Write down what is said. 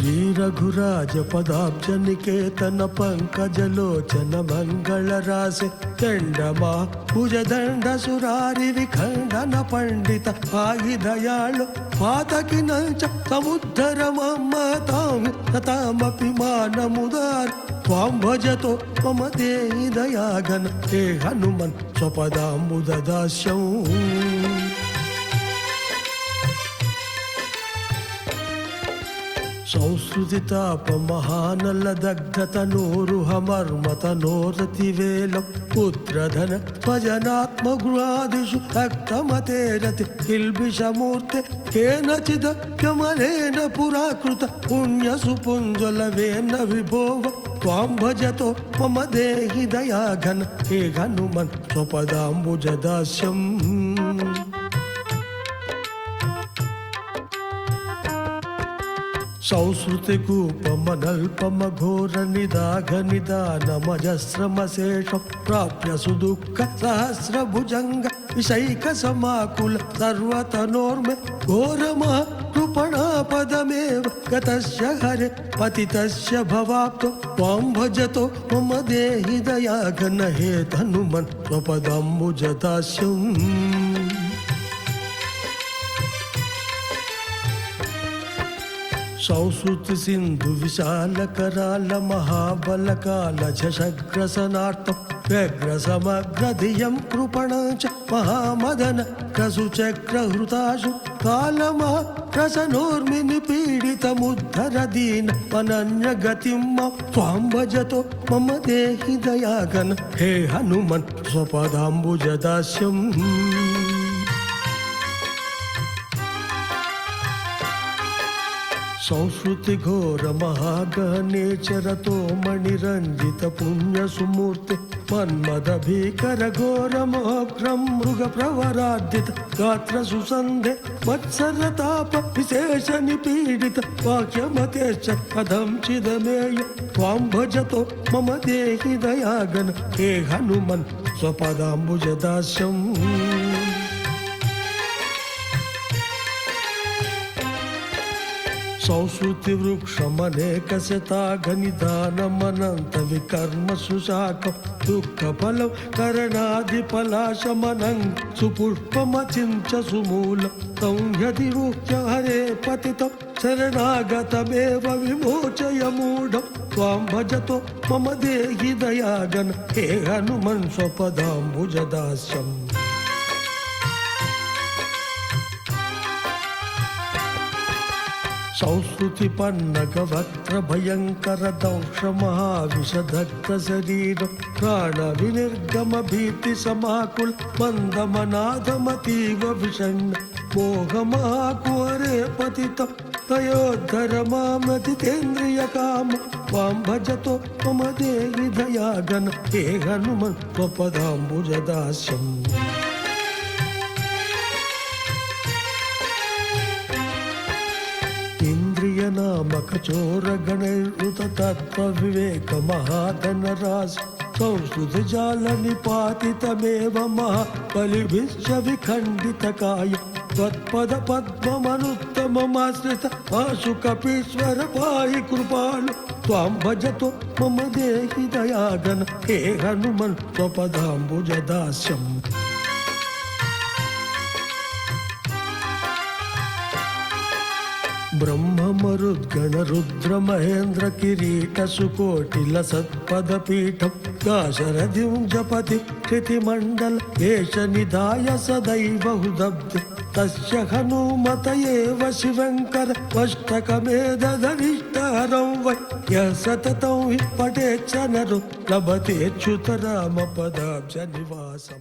श्री रघुराज पदाब्जन केतन पंकज लोचन मंगल राशि, चंडमा कुज दंड श्रीरघुराजपदाब्जनिकेतनपङ्कजलोचनमङ्गलरासे विखंडन पंडित पण्डित दयालु दयाळु नंच, समुद्धर समुद्धरमम्म तां ततामपि मानमुदार त्वां भजतो मम देहि दयाघन, हे हनुमन्, स्वपदाम्बुददास्यौ। భజతో మమ దేహి దయాగన హే హనుమన్ స్వపదాంబుదాస్యం సంస్కృతితాపమహానల దగ్ధతనోరుహమర్మతనోరతివేలం పుత్రధన భజనాత్మగృహాదిషు రక్తమతేరతి కిల్బిషమూర్తే కేనచిదప్యమలేన పురాకృత పుణ్యసుపుంజలవేన విభోవ త్వాం सौश्रुतिकूपमनल्पमघोरनिदाघनिदानमजस्रमशेषं प्राप्य सुदुःखसहस्रभुजङ्ग विषैकसमाकुल सर्वतनोर्मे घोरमः कृपणापदमेव गतस्य हरे पतितस्य भवाप्तो त्वां भजतो मम देहि दयाघन हे धनुमन् स्वपदम्बुजदास्यम् सौसुत सिंधु विशाल कराल महाबल काल झग्रसनार्थ व्यग्र समग्र धियम कृपण च महामदन क्रसु चक्र हृताशु काल कालमः क्रसनोर्मिनि पीडितमुद्धर दीन अनन्य गतिं त्वां भजतो मम देहि दयागन हे हनुमन् स्वपदाम्बुजदास्यम् సంస్కృతి ఘోర మహాగణేచరతో మణిరంజిత పుణ్య సుమూర్తి మన్మద భీకర ఘోర మోగ్రం మృగ ప్రవరార్జిత గాత్ర సుసంధే మత్సర తాప విశేష నిపీడిత వాక్యమతేశ కథం చిదమేయ త్వాం భజతో మమ దేహి దయాగన హే హనుమన్ స్వపదాంబుజ దాస్యం. సంస్కృతి వృక్షమనేక శతాగనిదానమనంత వికర్మ సుశాఖం దుఃఖ ఫలం కరణాది పలాశమనం సుపుష్పమచించ సుమూల సంహతి ముఖ్య హరే పతితం శరణాగతమేవ విమోచయ మూఢం త్వాం భజతో మమ దేహి దయాగన హే హనుమన్ స్వపదాంబుజదాస్యం संस्कृति पन्नगवक्त्र भयंकर दौक्ष महाविषधत्त शरीर प्राण विनिर्गम भीति समाकुल मंदमनाथमतीव विषण्ण मोह महाकुहरे पति तयोधर मामतितेन्द्रिय काम भज तो मम देवी दयागन हे हनुमत्वपदाम्बुजदास्यम् नामक चोर गण ऋत तत्व विवेक महाधन राज। कौसुद जाल निपातित जना मखचोरगणरुत विखंडित काय। महाबलिभिश्च विखण्डितकाय आश्रित आशु कपीश्वर कपीश्वरपायि कृपालु। त्वां भजतो मम देहि दयागन हे हनुमन् स्वपदाम्बुजदास्यम्। బ్రహ్మ మరుద్గణ రుద్ర మహేంద్ర కిరీట సుకోటిల సత్పద పీఠం దాశరథిం జపతి కృతి మండల ఏష నిధాయ సదైవ హుదబ్ధి తస్య హనుమత ఏవ శివంకర వష్టకమేదరిష్టహరం వై య సతతం పటేచ్చ నరు లభతేచ్యుత రామ పదాబ్జ నివాసం